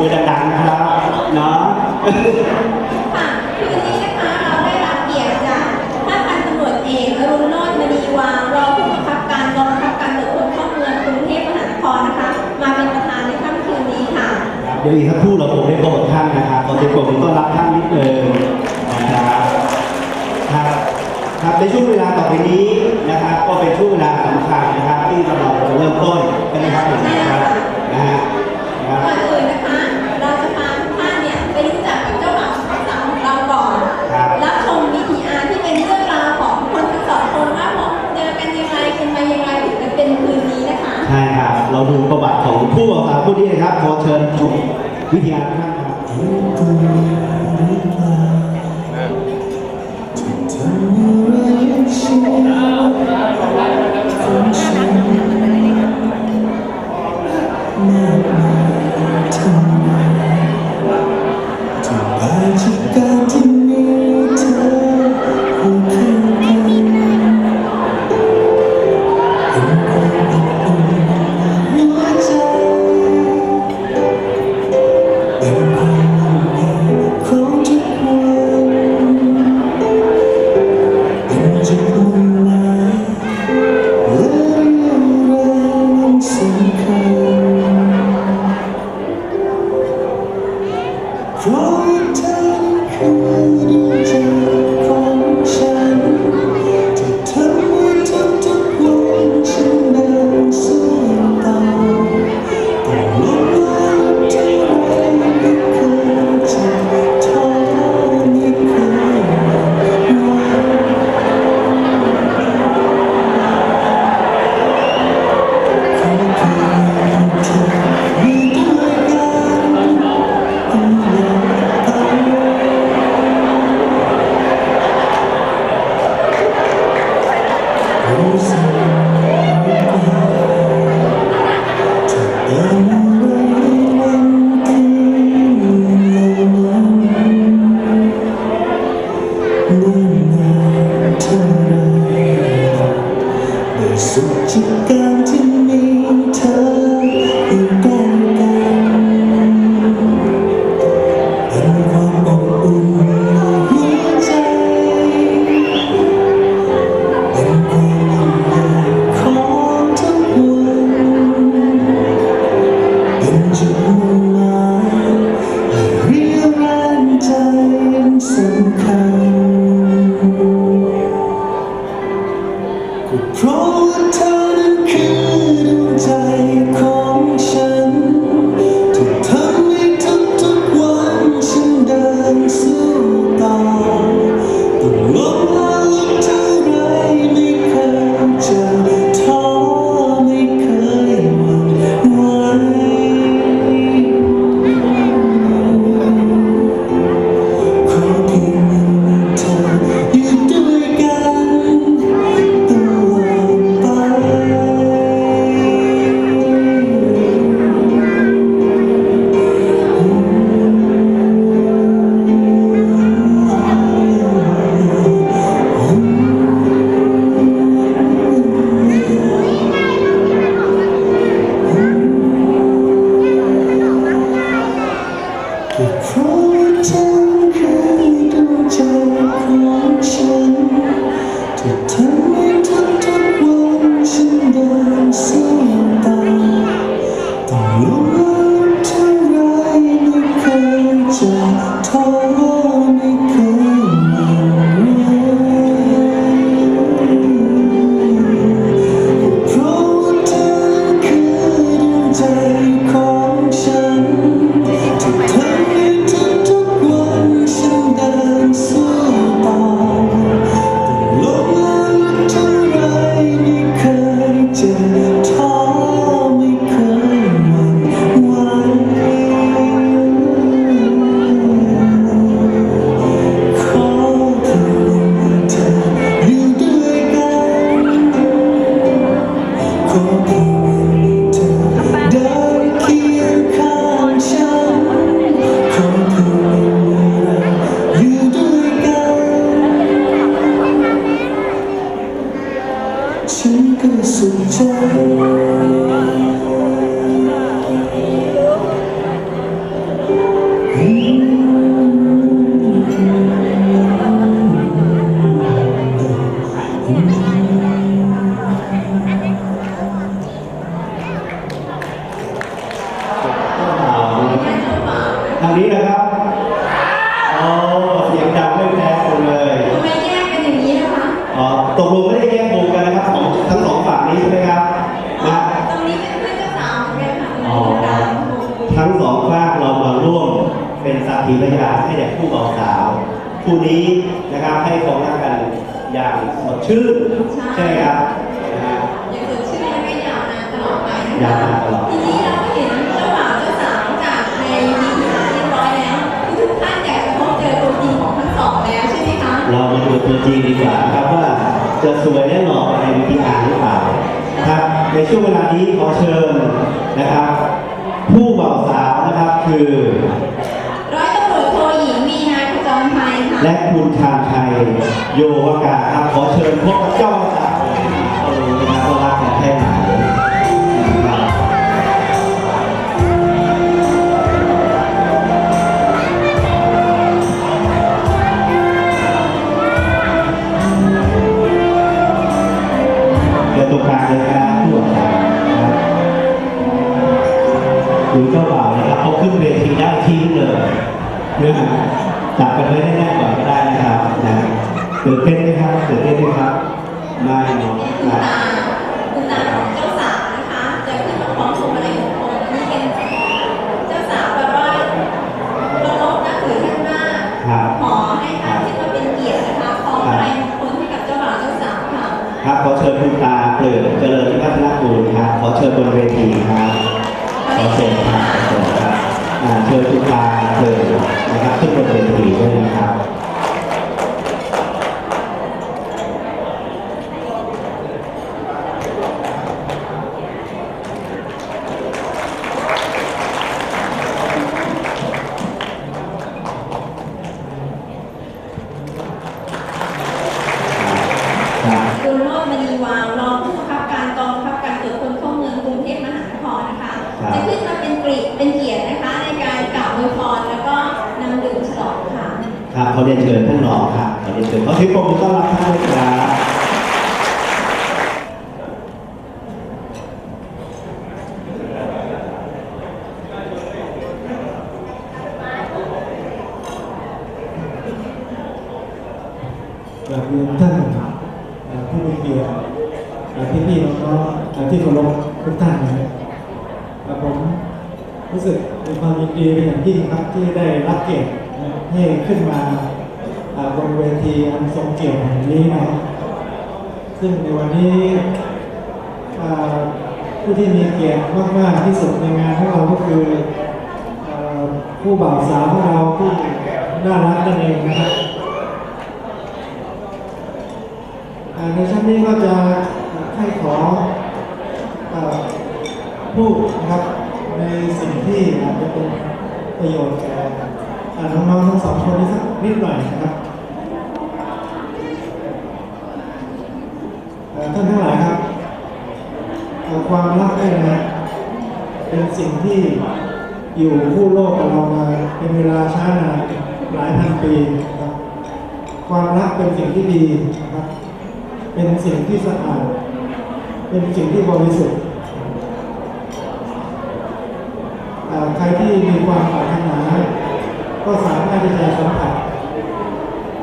มือดังๆนะครับเนาะค่ะคืนนี้นะคะเราได้รับเกียรติจากท่านพันตำรวจเอกอรุณโรจน์มณีวางรองผู้บังคับการกองบังคับการตรวจคนเข้าเมืองกรุงเทพมหานครนะคะ มาเป็นประธานในค่ำคืนนี้ค่ะ เดี๋ยวอีกสักครู่เราคงได้พบกับท่านนะครับขอเสียงปรบมือต้อนรับท่านนิดนึงนะครับครับครับในช่วงเวลาต่อไปนี้นะครับ ก็เป็นช่วงเวลาสำคัญนะครับ ที่เราจะเริ่มต้นกันนะครับผมนะครับนะฮะ เชิญชมวิทยาท่านครับ คู่นี้นะครับให้ของรักกันอย่างสดชื่นใช่ไหมครับนะฮะยังเกิดชื่อและก็ยาวนานตลอดไปนะคะยาวนานตลอด ทีนี้เราก็เห็นเจ้าบ่าวเจ้าสาวจากในวิดีโอเรียบร้อยแล้วทุกท่านอยากจะพบเจอตัวจริงของทั้งสองแล้วใช่ไหมคะเรามาดูตัวจริงดีกว่าครับว่าจะสวยและหล่อในวิธีการหรือเปล่าครับในช่วงเวลานี้ขอเชิญนะครับ ผู้บ่าวสาวนะครับคือ และคุณชาญชัยโยวกาครับขอเชิญพบกับเจ้า ครับขอให้ท่านขึ้นมาเป็นเกียรตินะคะขออะไรมงคลให้กับเจ้าบ่าวเจ้าสาวค่ะครับขอเชิญคุณตาเปลิดเจริญที่พัฒนากูลครับขอเชิญบนเวทีครับขอเชิญครับขอเชิญครับอ่าเชิญคุณตาเปลิดนะครับขึ้นบนเวทีด้วยนะครับครับ เป็นเป็นเกียรตินะคะในการกล่าวอวยพรแล้วก็นำดื่มฉลองค่ะ ครับขอเรียนเชิญท่านรองครับขอเรียนเชิญขอเสียงปรบมือต้อนรับท่านด้วยครับ กราบเรียนท่านเอ่อผู้มีเกียรติเอ่อพี่พี่ๆน้องๆเอ่อที่เคารพทุกท่านนะครับเอ่อผมรู้สึกมีความยินดีเป็นอย่างยิ่งครับ ที่ได้รับเกียรติให้ขึ้นมาบนเวทีอันทรงเกียรติแห่งนี้นะครับซึ่งในวันนี้ผู้ที่มีเกียรติมาก ๆ ที่สุดในงานของเราก็คืออผู้บ่าวสาวของเราที่น่ารักนั่นเองนะครับในชั้นนี้ก็จะให้ขอเอ่อพูดนะครับในสิ่งที่อาจจะเป็น ประโยชน์แก่น้องๆทั้งสองคนนี้สักนิดหน่อยนะครับท่านทั้งหลายครับเอ่อความรักเนี่ยนะเป็นสิ่งที่อยู่คู่โลกกับเรามาเป็นเวลาช้านานหลายพันปีนะครับ ความรักเป็นสิ่งที่ดีนะครับ เป็นสิ่งที่สะอาด เป็นสิ่งที่บริสุทธิ์อ่า ใครที่มีความปรารถนา ก็สามารถที่จะสัมผัส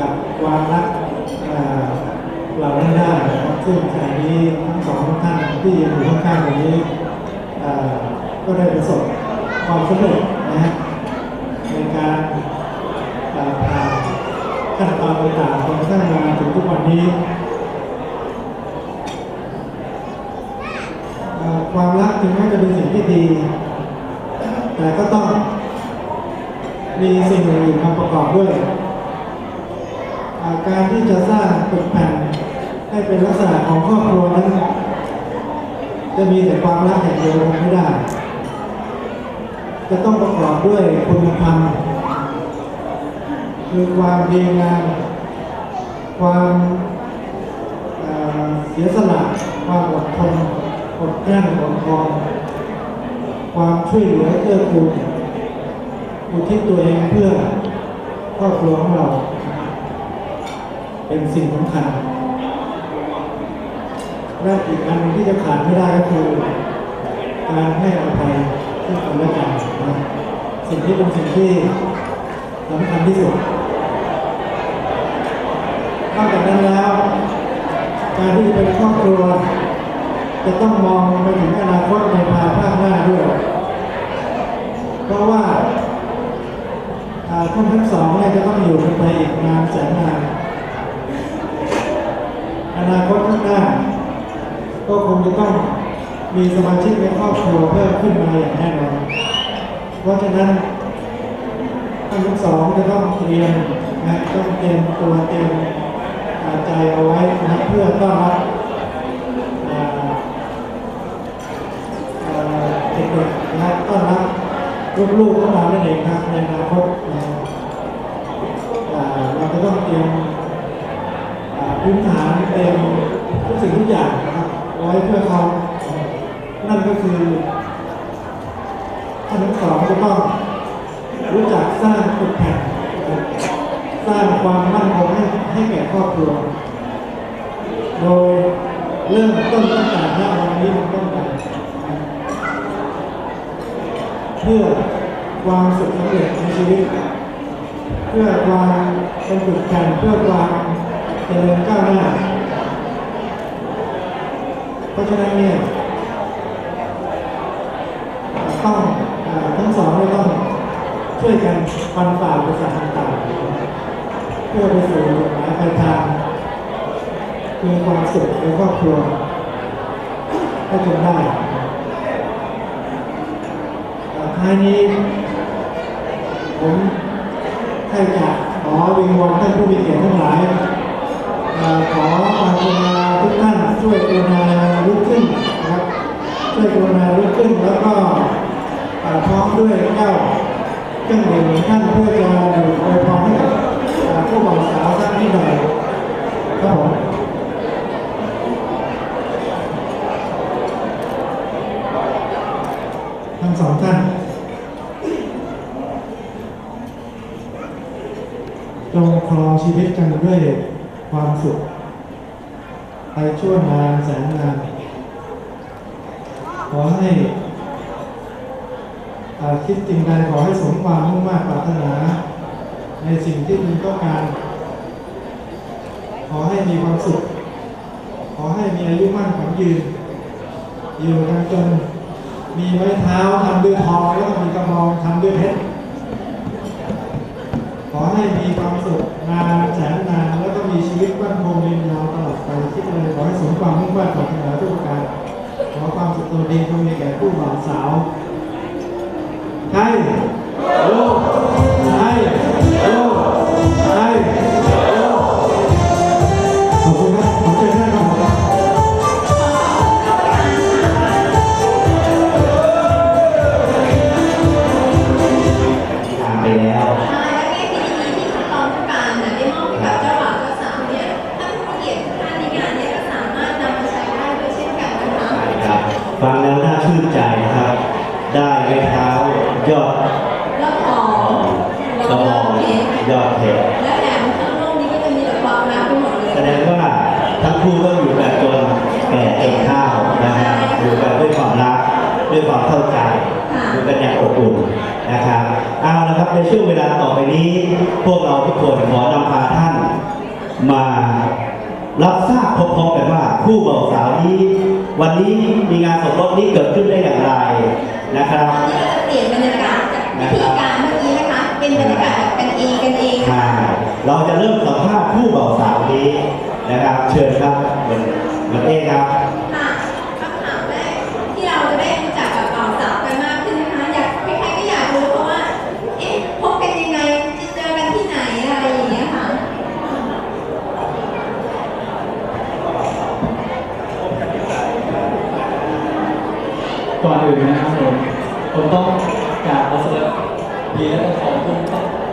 กับความรักเหล่านั้นได้นะครับซึ่งขณะนี้ทั้งสองท่านที่อยู่ข้างๆตรงนี้ก็ได้ประสบความสำเร็จนะฮะในการอ่าผ่านขั้นตอนต่างๆจนกระทั่งมาถึงทุกวันนี้ความรักถึงแม้จะเป็นสิ่งที่ดี มีสิ่งอื่นมาประกอบด้วยาการที่จะสร้างตึกแผ่นให้เป็นลักษณะของครอบครัวนั้น จะมีแต่ความรักอย่างเดียวคงไม่ได้ จะต้องประกอบด้วยคุณธรรมคือความดีงามความเสียสละความอดทนอดกลั้นอดทนความช่วยเหลือเกื้อกูล อุทิศตัวเองเพื่อครอบครัวของเรา เป็นสิ่งสำคัญและอีกอันหนึ่งที่จะขาดไม่ได้ก็คือ การให้อภัยซึ่งกันและกันสิ่งที่เป็นสิ่งที่สำคัญที่สุดนอกจากนั้นแล้ว การที่เป็นครอบครัว จะต้องมองไปถึงอนาคตในภายภาคหน้าด้วย เพราะว่า ท่านทั้งสองเนี่ยจะต้องอยู่กันไปอีกนานแสนนานอนาคตข้างหน้า ก็คงจะต้องมีสมาชิกในครอบครัวเพิ่มขึ้นมาอย่างแน่นอนเพราะฉะนั้นท่านทั้งสองจะต้องเตรียมนะต้องเตรียมตัวเตรียมใจเอาไว้นะเพื่อต้อนรับอ่าอ่าเด็กๆนะต้อนรับ ลูกๆของเรานั่นเองครับในอนาคตนะอ่าเราจะต้องเตรียมพื้นฐานเต็มทุกสิ่งทุกอย่างนะครับไว้เพื่อเขานั่นก็คือท่านทั้งสองจะต้องรู้จักสร้างจุดแข็งสร้างความมั่นคงให้ให้แก่ครอบครัวโดยเริ่มต้นตั้งแต่ณวันนี้เป็นต้นไป เพื่อความสุขสำเร็จในชีวิต เพื่อความเป็นจุดแข็งเพื่อความเจริญก้าวหน้า เพราะฉะนั้นเนี่ยต้องอทั้งสองเนี่ยต้องช่วยกันฟันฝ่าอุปสรรคต่างๆเพื่อไปสู่จุดหมายปลายทางคือความสุขในครอบครัวให้จนได้ ท้ายนี้ ผมให้จากขอวิงวอนท่านผู้มีเกียรติทั้งหลายเอ่อขอความกรุณาทุกท่านช่วยกรุณาลุกขึ้นนะครับช่วยกรุณาลุกขึ้นแล้วก็พร้อมด้วยแก้วเครื่องดื่มของท่านเพื่อจะดื่มโดยพรให้กับผู้บ่าวสาวสักนิดหน่อยครับผมทั้งสองท่าน จง ครองชีวิตกันด้วยความสุข ไปชั่วนานแสนนานขอให้คิดจริงใดขอให้สมความมุ่งมั่นปรารถนา ในสิ่งที่คุณต้องการ ขอให้มีความสุข ขอให้มีอายุมั่นขวัญยืน อยู่กันจนมีไม้เท้าทำด้วยทองแล้วก็มีกระมองทำด้วยเพชร อให้มีความสุขนานแสนนานแล้วก็มีชีวิตมั่นคงยืนยาวตลอดไปคิดเลยขอให้สมความมุ่งมั่นปรารถนทุกการขอความสุขตัวดีจงมีแก่ผู้บ่าวสาวให้ลูก ฟังแล้วน่าชื่นใจนะครับ ได้ไม้เท้ายอดแล้วของกระบองเพชรยอดเพชรและแถมทั้งโลกนี้ก็จะมีแต่ความรักไปหมดเลยแสดงว่าทั้งคู่ต้องอยู่กันจนแก่เต็มข้าวนะครับอยู่กันด้วยความรักด้วยความเข้าใจอยู่กันอย่างอบอุ่นนะครับเอาละครับในช่วงเวลาต่อไปนี้ พวกเราทุกคนขอนำพาท่านมา รับทราบพร้อมๆกันว่าคู่บ่าวสาวนี้ วันนี้มีงานสมรสนี้เกิดขึ้นได้อย่างไรนะครับตอนนี้เราจะเปลี่ยนบรรยากาศจากพิธีการเมื่อกี้นะคะ เป็นบรรยากาศแบบกันเองกันเองใช่เราจะเริ่มสัมภาษณ์คู่บ่าวสาวนี้นะครับ เชิญครับเหมือนเหมือนเองครับ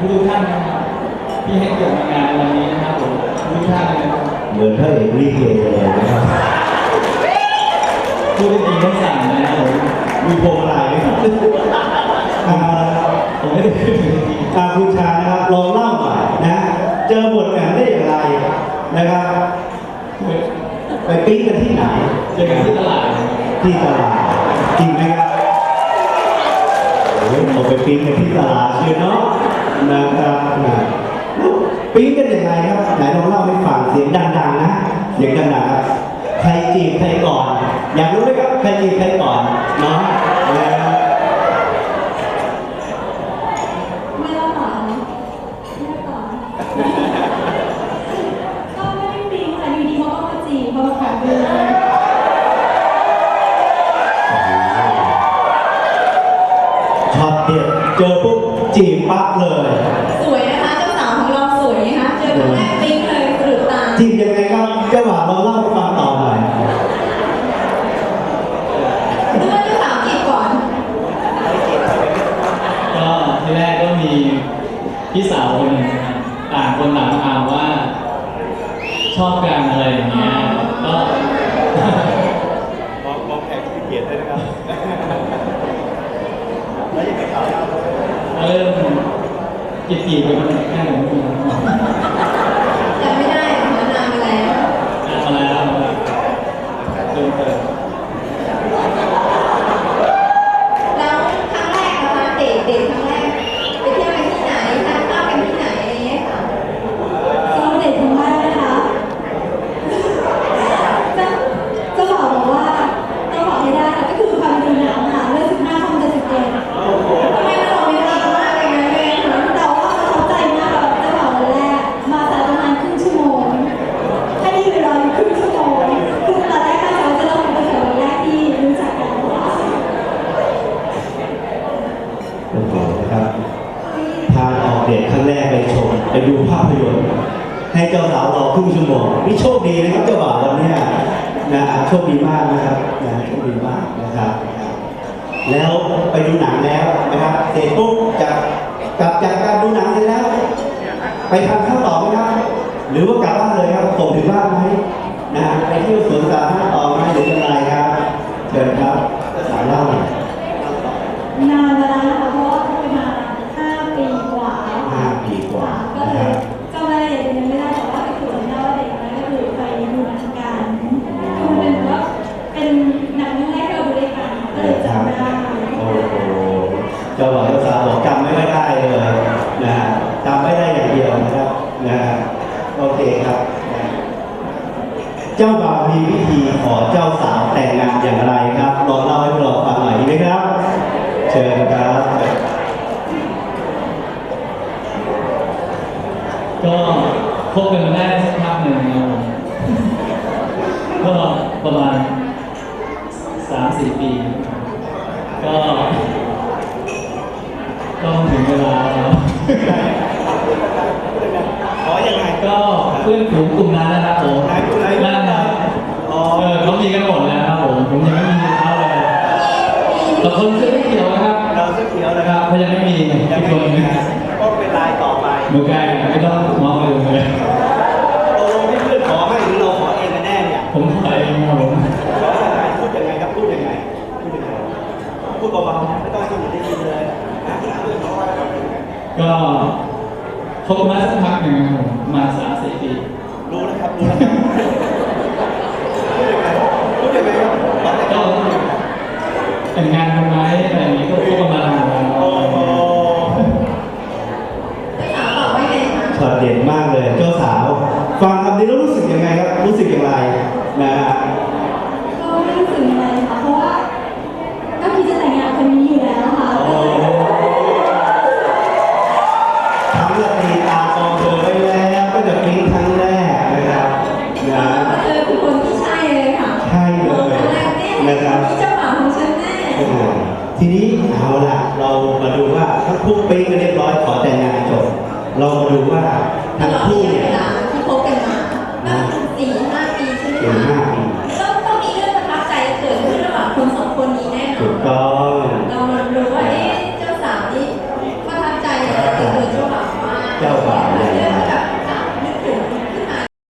ทุกท่านนะครับที่ให้เกิดมางานวันนี้นะครับผมทุกท่านนะครับเหมือนพราเอกลิเกเลยนะครับพูดได้ดีทั้งสามนะครับผมมีโปรลายด้วยผมไม่ได้พูดถึงอาคุณชานะครับลองเล่าหน่อยนะเจอบทแหวนได้อย่างไรนะครับไปปิ้งกันที่ไหนเจอกันที่ตลาดที่ตลาดจริงไหมครับเอ้ยเราไปปิ้งกันที่ตลาดเชียวเนาะ นะครับปี๊ดเป็นยังไงครับไหนลองเล่าให้ฟังเสียงดังๆนะเสียงดังๆครับใครจีบใครก่อน อยากรู้ไหมครับใครจีบใครก่อนเนาะไม่รับหรอ จ็ดสี่ไปคนไหนแค่ไหนไม่รู้ นะ ขอเจ้าสาวแต่งงานอย่างไรครับลองเล่าให้พวกเราฟังหน่อยดีไหมครับ เชิญครับ ก็พบกันมาได้สักพักหนึ่งยับผมก็ประมาณสามสี่ปี ก็ต้องถึงเวลาแล้ว ขออย่างไรก็เพื่อนฝูงกลุ่มนั้นนะครั คนเสื้อเขียวนะครับเราเสื้อเขียวนะครับเพราะยังไม่มียังไม่มีนะครัก็เป็นลายต่อไปไม่ใกล้ไม่ต้องมองไปเลยเราลงให้เพื่อนขอให้หรือเราขอเองแน่เนี่ยผมขอเองครับผมแล้วพูดยังไงครับพูดยังไงพูดยังไงพูดเบาๆไม่ต้องพูดให้คนอื่นได้ยินเลยก็คบมาสักพักหนึ่งครับมาสามสี่ปีรู้นะครับรู้นะครับ